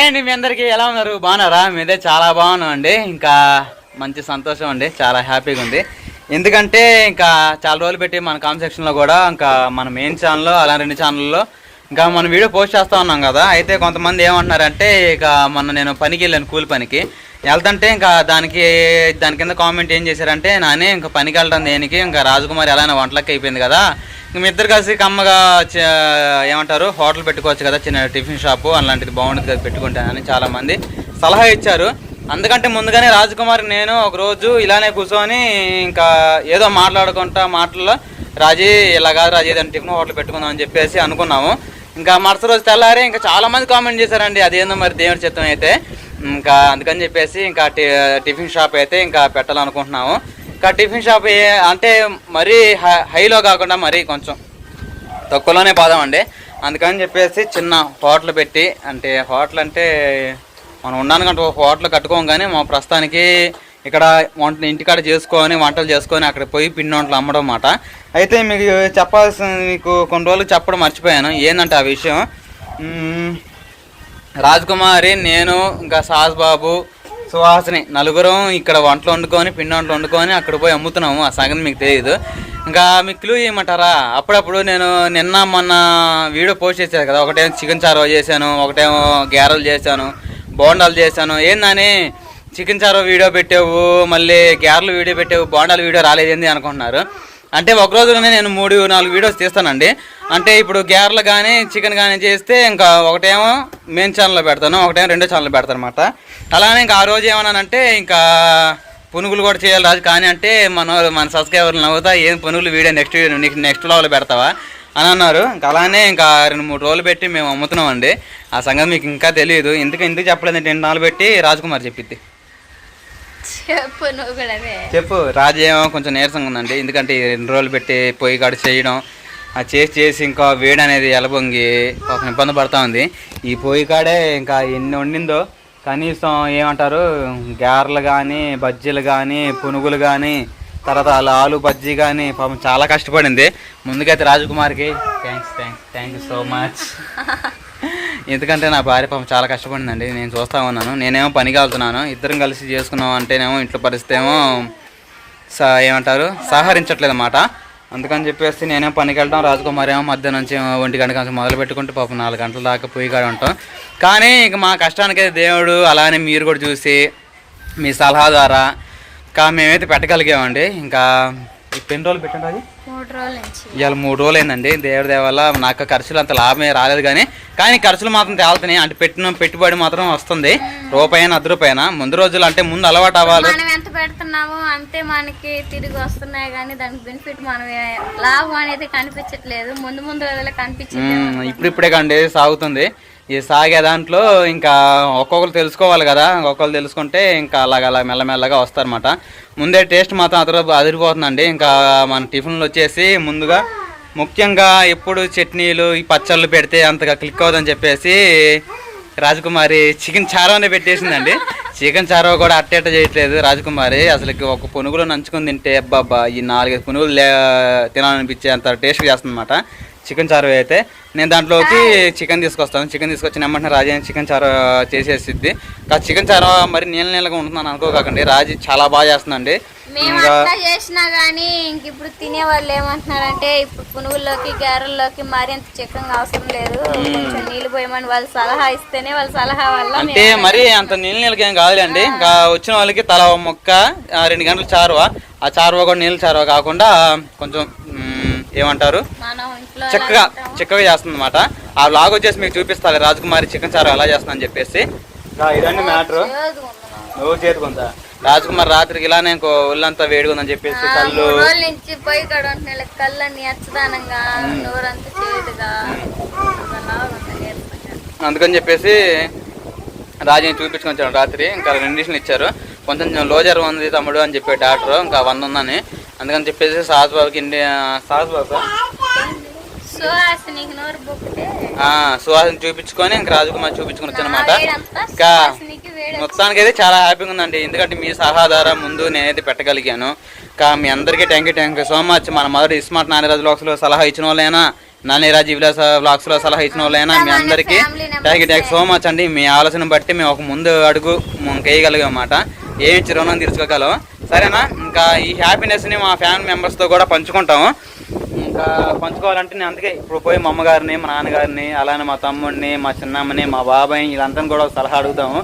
Hi అండి మీ అందరికీ. ఎలా ఉన్నారు? బాగున్నారా? మీదే చాలా బాగున్నాం అండి ఇంకా మంచి సంతోషం అండి. చాలా హ్యాపీగా ఉంది. ఎందుకంటే ఇంకా చాలా రోజులు పెట్టి మన కామెంట్ సెక్షన్లో కూడా ఇంకా మన మెయిన్ ఛానల్లో అలా రెండు ఛానల్లో ఇంకా మనం వీడియో పోస్ట్ చేస్తూ ఉన్నాం కదా. అయితే కొంతమంది ఏమంటున్నారంటే ఇక మొన్న నేను పనికి వెళ్ళాను కూలి పనికి. వెళ్తుంటే ఇంకా దానికి దాని కింద కామెంట్ ఏం చేశారంటే నానే ఇంకా పనికి వెళ్ళడం దేనికి? ఇంకా రాజకుమారి ఎలా వంటలకి అయిపోయింది కదా. ఇంక మీ ఇద్దరు కలిసి కమ్మగా ఏమంటారు హోటల్ పెట్టుకోవచ్చు కదా చిన్న టిఫిన్ షాపు అలాంటిది బాగుంటుంది కదా పెట్టుకుంటానని చాలామంది సలహా ఇచ్చారు. అందుకంటే ముందుగానే రాజకుమారి నేను ఒక రోజు ఇలానే కూర్చొని ఇంకా ఏదో మాట్లాడుకుంటా మాటల్లో రాజీ ఇలా కాదు రాజీ ఏదైనా టిఫిన్ హోటల్ పెట్టుకుందాం అని చెప్పేసి అనుకున్నాము. ఇంకా మరుసటి రోజు తెల్లారి ఇంకా చాలామంది కామెంట్ చేశారండి అదేందో మరి దేవుడి చిత్తం అయితే. ఇంకా అందుకని చెప్పేసి ఇంకా టిఫిన్ షాప్ అయితే ఇంకా పెట్టాలనుకుంటున్నాము. ఇంకా టిఫిన్ షాప్ అంటే మరీ హై- హైలో కాకుండా మరీ కొంచెం తక్కువలోనే పోదామండి అందుకని చెప్పేసి చిన్న హోటల్ పెట్టి అంటే హోటల్ అంటే మనం ఉన్నానుకంటే ఒక హోటల్ కట్టుకోం కానీ మా ప్రస్తుతానికి ఇక్కడ వంట ఇంటికాడ చేసుకొని వంటలు చేసుకొని అక్కడ పోయి పిండి వంటలు అమ్మడం అన్నమాట. అయితే మీకు చెప్పాల్సిన మీకు కొన్ని రోజులు చెప్పడం మర్చిపోయాను. ఏంటంటే ఆ విషయం? రాజకుమారి నేను ఇంకా సాస్ బాబు సుహాసిని నలుగురం ఇక్కడ వంటలు వండుకొని పిండి వంటలు వండుకొని అక్కడ పోయి అమ్ముతున్నాము. ఆ సంగతి మీకు తెలియదు ఇంకా మీకు క్లూ ఇవ్వమంటారా? అప్పుడప్పుడు నేను నిన్న మొన్న వీడియో పోస్ట్ చేశాను కదా. ఒకటేమో చికెన్ చారో చేశాను ఒకటేమో గ్యారలు చేశాను బోండాలు చేశాను. ఏందని చికెన్ చారో వీడియో పెట్టావు మళ్ళీ గ్యారలు వీడియో పెట్టావు బోండాలు వీడియో రాలేదేంది అనుకుంటున్నారు? అంటే ఒక రోజులోనే నేను మూడు నాలుగు వీడియోస్ తీస్తానండి. అంటే ఇప్పుడు గ్యార్లు కానీ చికెన్ కానీ చేస్తే ఇంకా ఒకటేమో మెయిన్ ఛానల్లో పెడతాను ఒకటేమో రెండో ఛానల్లో పెడతాను అనమాట అలానే ఇంకా ఆ రోజు ఏమన్నానంటే ఇంకా పునుగులు కూడా చేయాలి రాజు కానీ అంటే మన మన సబ్స్క్రైబర్లు నవ్వుతా ఏం పునుగులు వీడియో నెక్స్ట్ నీకు నెక్స్ట్ లెవెల్ పెడతావా? అని అన్నారు. ఇంకా అలానే ఇంకా రెండు మూడు రోజులు పెట్టి మేము అమ్ముతున్నామండి. ఆ సంగతి మీకు ఇంకా తెలియదు. ఎందుకు ఎందుకు చెప్పలేదు రెండు నాలుగు పెట్టి రాజకుమార్ చెప్పిద్ది. చెప్పు నువ్వు కూడా చెప్పు రాజు ఏమో కొంచెం నీరసంగా ఉందండి. ఎందుకంటే రెండు రోజులు పెట్టి పొయ్యి కాడ చేయడం ఆ చేసి చేసి ఇంకా వేడి అనేది ఎలబొంగి పాపం ఇబ్బంది పడతా ఉంది. ఈ పోయి కాడే ఇంకా ఎన్ని వండిందో కనీసం ఏమంటారు గారెలు కానీ బజ్జీలు కానీ పునుగులు కానీ తర్వాత అలా ఆలు బజ్జీ కానీ పాపం చాలా కష్టపడింది. ముందుకైతే రాజకుమార్కి thanks thanks thank you so much ఎందుకంటే నా భార్య పాపం చాలా కష్టపడిందండి. నేను చూస్తా ఉన్నాను. నేనేమో పనికి వెళ్తున్నాను. ఇద్దరం కలిసి చేసుకున్నాం అంటేనేమో ఇంట్లో పరిస్థితి ఏమో స ఏమంటారు సహకరించట్లేదు అన్నమాట అందుకని చెప్పేసి నేనేం పనికి వెళ్ళడం రాజకుమారి ఏమో మధ్యాహ్నం నుంచి ఒంటి గంట నుంచి మొదలు పెట్టుకుంటే పాపం నాలుగు గంటల దాకా పోయి కాడ ఉంటాం. కానీ ఇక మా కష్టానికి దేవుడు అలానే మీరు కూడా చూసి మీ సలహా ద్వారా ఇంకా మేమైతే పెట్టగలిగామండి. ఇంకా ఈ పెన్ రోజులు పెట్టండి అది. మూడు రోజుల నుంచి. ఇవాళ మూడు రోజులు అయిందండి దేవుడి దయ వల్ల నాకు ఖర్చులు అంత లాభమే రాలేదు కానీ కానీ ఖర్చులు మాత్రం తేలుతున్నాయి. అంటే పెట్టిన పెట్టుబడి మాత్రం వస్తుంది. రూపాయన అర్ధ రూపాయన. ముందు రోజులు అంటే ముందు అలవాటు అవ్వాలి. మనం ఎంత పెడుతున్నామో అంతే మనకి తిరిగి వస్తున్నాయి కానీ దానికి బెనిఫిట్ మనం లాభం అనేది కనిపించట్లేదు. ముందు ముందు రోజుల్లో కనిపించింది ఇప్పుడు ఇప్పుడే కండి సాగుతుంది. ఈ సాగే దాంట్లో ఇంకా ఒక్కొక్కరు తెలుసుకోవాలి కదా. ఒక్కొక్కరు తెలుసుకుంటే ఇంకా అలాగ అలా మెల్లమెల్లగా వస్తారన్నమాట. ముందే టేస్ట్ మాత్రం అదర అదిరిపోతుందండి. ఇంకా మన టిఫిన్లు వచ్చేసి ముందుగా ముఖ్యంగా ఎప్పుడు చట్నీలు ఈ పచ్చళ్ళు పెడితే అంతగా క్లిక్ అవుదని చెప్పేసి రాజకుమారి చికెన్ చారోనే పెట్టేసిందండి. చికెన్ చారో కూడా అట్టేట చేయట్లేదు రాజకుమారి. అసలు ఒక పునుగులో నంచుకొని తింటే అబ్బాబ్బా ఈ నాలుగైదు పునుగులు లే తినాలనిపించే అంత టేస్ట్ చేస్తుందన్నమాట. చికెన్ చారు అయితే నేను దాంట్లోకి చికెన్ తీసుకొస్తాను. చికెన్ తీసుకొచ్చి నెమ్మంటే రాజీ చికెన్ చారు చేసేసిద్ది. కాదు చికెన్ చారు మరి నీళ్ళ నీళ్ళగా ఉంటుందని అనుకోకండి రాజీ చాలా బాగా చేస్తుందండి. చేసినా కానీ ఇంక ఇప్పుడు తినే వాళ్ళు ఏమంటున్నారంటే ఇప్పుడు పునుగుల్లోకి గారెల్లోకి మరింత చిక్కగా అవసరం లేదు. కొంచెం నీళ్ళు పోయమని వాళ్ళు సలహా ఇస్తేనే వాళ్ళ సలహా వల్ల అంటే మరి అంత నీళ్ళ నీళ్ళకి ఏం కాదులేండి. ఇంకా వచ్చిన వాళ్ళకి తల మొక్క రెండు గంటల చారువ. ఆ చారువ కూడా నీళ్ళ చారువ కాకుండా కొంచెం ఏమంటారు? మనం చక్కగా చక్కగా చేస్తుంది అనమాట ఆ బ్లాగ్ వచ్చేసి మీకు చూపిస్తాను రాజకుమారి చికెన్ చారు ఎలా చేస్తున్నా అని చెప్పేసి ఇదండి మ్యాటర్. నువ్వు చేతుకుందా రాజకుమార్ రాత్రికి ఇలానే ఇంకో ఒళ్ళంతా వేడిగా ఉందని చెప్పేసి కళ్ళు. నుంచి పోయి కళ్ళని అచ్చదానంగా నోరంతా చేదుగా. అందుకని చెప్పేసి రాజుని చూపించుకొని వచ్చాడు రాత్రి. ఇంకా రెండిషన్ ఇచ్చారు. కొంచెం లో జ్వరం ఉంది తమ్ముడు అని చెప్పాడు డాక్టర్ ఇంకా వంద ఉందని. అందుకని చెప్పేసి సాస్ బాబుకి ఇండి సాస్ బాబు? సుహాసిని చూపించుకొని ఇంకా రాజకుమార్ చూపించుకొని వచ్చానమాట. ఇంకా మొత్తానికి అయితే చాలా హ్యాపీగా ఉందండి. ఎందుకంటే మీ సహాధార ముందు నేనైతే పెట్టగలిగాను. ఇంకా మీ అందరికీ thank you thank you so much మన మొదటి స్మార్ట్ నాని రోజులు సలహా ఇచ్చిన వాళ్ళైనా నాని రాజీ విలాస బ్లాగ్స్లో సలహా ఇచ్చిన వాళ్ళైనా మీ అందరికీ thank you thank so much అండి. మీ ఆలోచన బట్టి మేము ఒక ముందు అడుగు మనం వేయగలిగాం అన్నమాట ఏమి రుణం తీర్చుకోగలం? సరేనా? ఇంకా ఈ హ్యాపీనెస్ని మా ఫ్యామిలీ మెంబర్స్తో కూడా పంచుకుంటాము. ఇంకా పంచుకోవాలంటే నేను అందుకే ఇప్పుడు పోయి మా అమ్మగారిని మా నాన్నగారిని అలానే మా తమ్ముడిని మా చిన్నమ్మని మా బాబాయ్ వీళ్ళంతా కూడా సలహా అడుగుతాము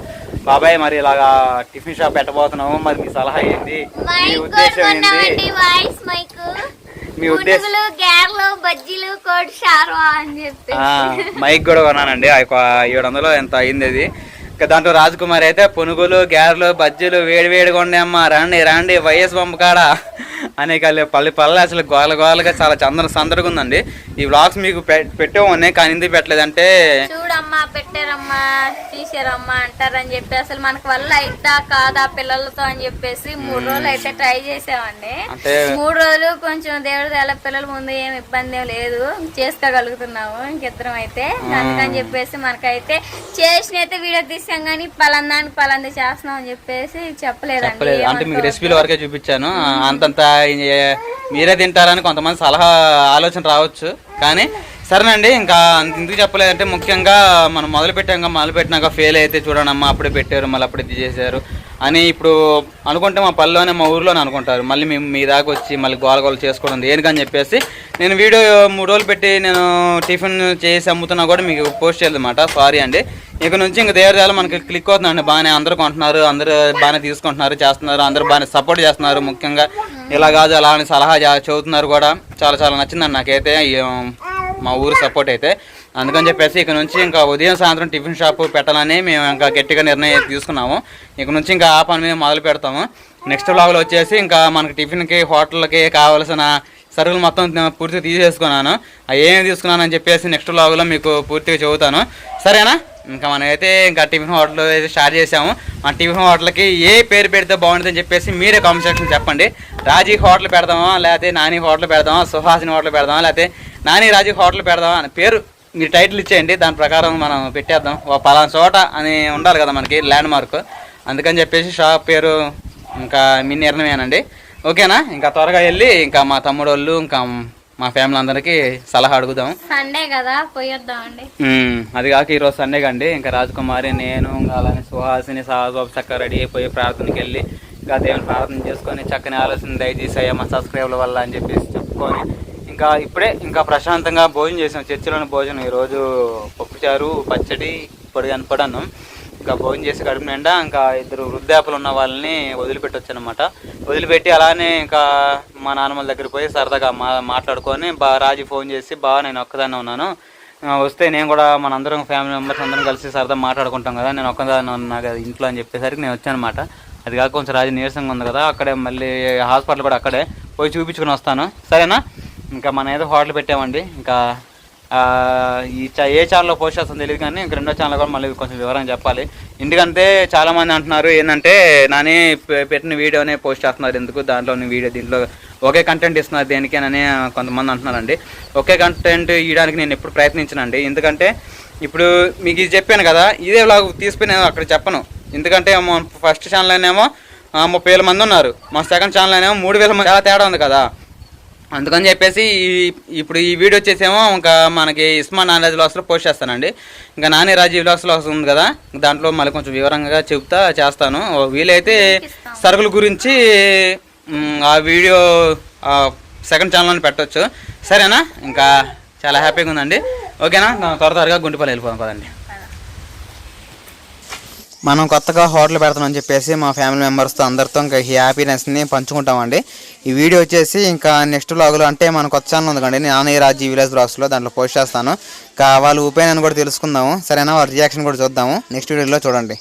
బాబాయ్ మరి ఇలాగా టిఫిన్ షాప్ పెట్టబోతున్నాము మరి మీ సలహా ఏంటి? మీ ఉద్దేశం ఏంటి? మీ ఉద్దేశం మైక్ కూడా కొన్నానండి. ఏడు వందలు ఎంత అయింది అది? దాంట్లో దాంట్లో రాజకుమారి అయితే పునుగులు గ్యారెలు బజ్జీలు వేడి వేడిగా ఉన్నాయమ్మా రండి రండి వైఎస్ బొమ్మ కాడ. అనే కలి పల్లి పల్లె అసలు గోల గోలగా చాలా చందన సందడిగా ఉందండి ఈ వ్లాగ్స్ మీకు పెట్టేవాడిని కానీ ఎందుకు పెట్టలేదంటే చూడమ్మా పెట్టారమ్మా తీసారమ్మా అంటారని చెప్పి అసలు మనకు వల్ల అయితా కాదా పిల్లలతో అని చెప్పేసి మూడు రోజులు అయితే ట్రై చేసామండి. అంటే మూడు రోజులు కొంచెం దేవుడు దేల పిల్లల ముందు ఏం ఇబ్బంది ఏం లేదు. చేసుకోగలుగుతున్నాము ఇంకిద్దరం అయితే. అందుకని చెప్పేసి మనకైతే చేసిన అయితే వీడియో తీసాం కానీ పలందానికి పలంది చేస్తున్నాం అని చెప్పేసి చెప్పలేదండి. చెప్పలేదు. అంటే మీకు రెసిపీల వరకే చూపించాను. అంతంత తింటారా మీరే తింటారని కొంతమంది సలహా ఆలోచన రావచ్చు. కానీ సరేనండి ఇంకా అంత ఎందుకు చెప్పలేదంటే ముఖ్యంగా మనం మొదలు పెట్టాక మొదలు పెట్టినాక ఫెయిల్ అయితే చూడండి అమ్మ అప్పుడే పెట్టారు మళ్ళీ అప్పుడే ఇది చేశారు అని ఇప్పుడు అనుకుంటే మా పల్లెలోనే మా ఊర్లోనే అనుకుంటారు. మళ్ళీ మేము మీ దాకా వచ్చి మళ్ళీ గోల గోల చేసుకోవడం దేనికని చెప్పేసి నేను వీడియో మూడు రోజులు పెట్టి నేను టిఫిన్ చేసి అమ్ముతున్నా కూడా మీకు పోస్ట్ చేయలేదన్నమాట. సారీ అండి. ఇక నుంచి ఇంక దేవదాలు మనకి క్లిక్ అవుతుందండి. బాగానే అందరూ కొంటున్నారు అందరూ బాగానే తీసుకుంటున్నారు చేస్తున్నారు అందరూ బాగానే సపోర్ట్ చేస్తున్నారు ముఖ్యంగా. ఇలా కాదు అలా అని సలహా చదువుతున్నారు చెబుతున్నారు కూడా. చాలా చాలా నచ్చిందండి నాకైతే మా ఊరు సపోర్ట్ అయితే. అందుకని చెప్పేసి ఇక నుంచి ఇంకా ఉదయం సాయంత్రం టిఫిన్ షాప్ పెట్టాలని మేము ఇంకా గట్టిగా నిర్ణయం తీసుకున్నాము. ఇక నుంచి ఇంకా ఆ పని మేము మొదలు పెడతాము. నెక్స్ట్ బ్లాగ్లో వచ్చేసి ఇంకా మనకి టిఫిన్కి హోటల్కి కావాల్సిన సరుకులు మొత్తం పూర్తిగా తీసేసుకున్నాను. అవి ఏమి తీసుకున్నానని చెప్పేసి నెక్స్ట్ బ్లాగ్లో మీకు పూర్తిగా చెబుతాను. సరేనా? ఇంకా మనమైతే ఇంకా టిఫిన్ హోటల్ అయితే స్టార్ట్ చేసాము ఆ టిఫిన్ హోటల్కి ఏ పేరు పెడితే బాగుంటుందని చెప్పేసి మీరే కామెంట్ సెక్షన్ చెప్పండి. రాజీ హోటల్ పెడదామా లేకపోతే నాని హోటల్ పెడదామా సుహాసిని హోటల్ పెడదామా లేకపోతే నాని రాజీ హోటల్ పెడదామా అని పేరు మీరు టైటిల్ ఇచ్చేయండి దాని ప్రకారం మనం పెట్టేద్దాం. ఓ పలానా చోట అని ఉండాలి కదా మనకి ల్యాండ్ మార్క్ అందుకని చెప్పేసి షాప్ పేరు ఇంకా మీ నిర్ణయమేనండి. ఓకేనా? ఇంకా త్వరగా వెళ్ళి ఇంకా మా తమ్ముడు వాళ్ళు ఇంకా మా ఫ్యామిలీ అందరికీ సలహా అడుగుదాం. సండే కదా పోయొద్దామండి. అది కాక ఈరోజు సండే కండి. ఇంకా రాజకుమారి నేను ఇంకా అలానే సుహాసిని సహజబాబు చక్కగా రెడీ అయిపోయి ప్రార్థనకి వెళ్ళి ఇంకా దేవుని ప్రార్థన చేసుకొని చక్కని ఆలోచన దయచేసి అయ్యా మా సబ్స్క్రైబ్ల వల్ల అని చెప్పేసి చెప్పుకొని ఇంకా ఇప్పుడే ఇంకా ప్రశాంతంగా భోజనం చేసాం. చర్చిలోని భోజనం. ఈరోజు పప్పుచారు పచ్చడి పొడి కనపడను ఇంకా భోజనం చేసి కడుపు నిండా ఇంకా ఇద్దరు వృద్ధాపులు ఉన్న వాళ్ళని వదిలిపెట్టి వచ్చానమాట వదిలిపెట్టి అలానే ఇంకా మా నాన్నమ్మల దగ్గర పోయి సరదాగా మా మాట్లాడుకొని బా రాజు ఫోన్ చేసి బాగా నేను ఒక్కదాన్నే ఉన్నాను. వస్తే నేను కూడా మనందరం ఫ్యామిలీ మెంబర్స్ అందరం కలిసి సరదా మాట్లాడుకుంటాం కదా. నేను ఒక్కదాన్ని ఉన్నా కదా ఇంట్లో అని చెప్పేసరికి నేను వచ్చానమాట. అది కాక కొంచెం రాజు నీరసంగా ఉంది కదా అక్కడే మళ్ళీ హాస్పిటల్ కూడా అక్కడే పోయి చూపించుకుని వస్తాను. సరేనా? ఇంకా మన ఏదో హోటల్ పెట్టామండి. ఇంకా ఈ చా- ఏ ఛానల్లో పోస్ట్ చేస్తుందో తెలియదు కానీ ఇంక రెండో ఛానల్ కూడా మళ్ళీ కొంచెం వివరంగా చెప్పాలి. ఎందుకంటే చాలామంది అంటున్నారు ఏంటంటే నాని పెట్టిన వీడియోనే పోస్ట్ చేస్తున్నారు. ఎందుకు? దాంట్లో వీడియో దీంట్లో ఒకే కంటెంట్ ఇస్తున్నారు. దేనికేనని కొంతమంది అంటున్నారండి. ఒకే కంటెంట్ ఇవ్వడానికి నేను ఎప్పుడు ప్రయత్నించనండి. ఎందుకంటే ఇప్పుడు మీకు ఇది చెప్పాను కదా ఇదే వ్లాగ్ తీసుకుని నేను అక్కడ చెప్పను. ఎందుకంటే ఫస్ట్ ఛానల్ అయినేమో ముప్పై వేల మంది ఉన్నారు. మా సెకండ్ ఛానల్ అయినేమో మూడు వేల మంది చాలా తేడా ఉంది కదా. అందుకని చెప్పేసి ఈ- ఇప్పుడు ఈ వీడియో వచ్చేసేమో ఇంకా మనకి ఇస్మా నాన్ వ్లాగ్స్లో పోస్ట్ చేస్తానండి. ఇంకా నాని రాజీ వ్లాగ్స్లో వస్తుంది కదా దాంట్లో మళ్ళీ కొంచెం వివరంగా చెప్తా చేస్తాను. వీలైతే సరుకుల గురించి ఆ వీడియో సెకండ్ ఛానల్ని పెట్టొచ్చు. సరేనా? ఇంకా చాలా హ్యాపీగా ఉందండి. ఓకేనా? త్వర త్వరగా గుంటిపల్లి వెళ్ళిపోదాం కదండి మనం కొత్తగా హోటల్ పెడతామని చెప్పేసి మా ఫ్యామిలీ మెంబర్స్తో అందరితో ఇంకా హ్యాపీనెస్ని పంచుకుంటామండి. ఈ వీడియో వచ్చేసి ఇంకా నెక్స్ట్ వ్లాగ్లో అంటే మన కొత్త ఛానల్ ఉంది కండి నాని రాజీ విలేజ్ బ్లాగ్స్లో దాంట్లో పోస్ట్ చేస్తాను. ఇంకా వాళ్ళు ఒపీనియన్ కూడా తెలుసుకుందాము. సరేనా? వాళ్ళ రియాక్షన్ కూడా చూద్దాము. నెక్స్ట్ వీడియోలో చూడండి.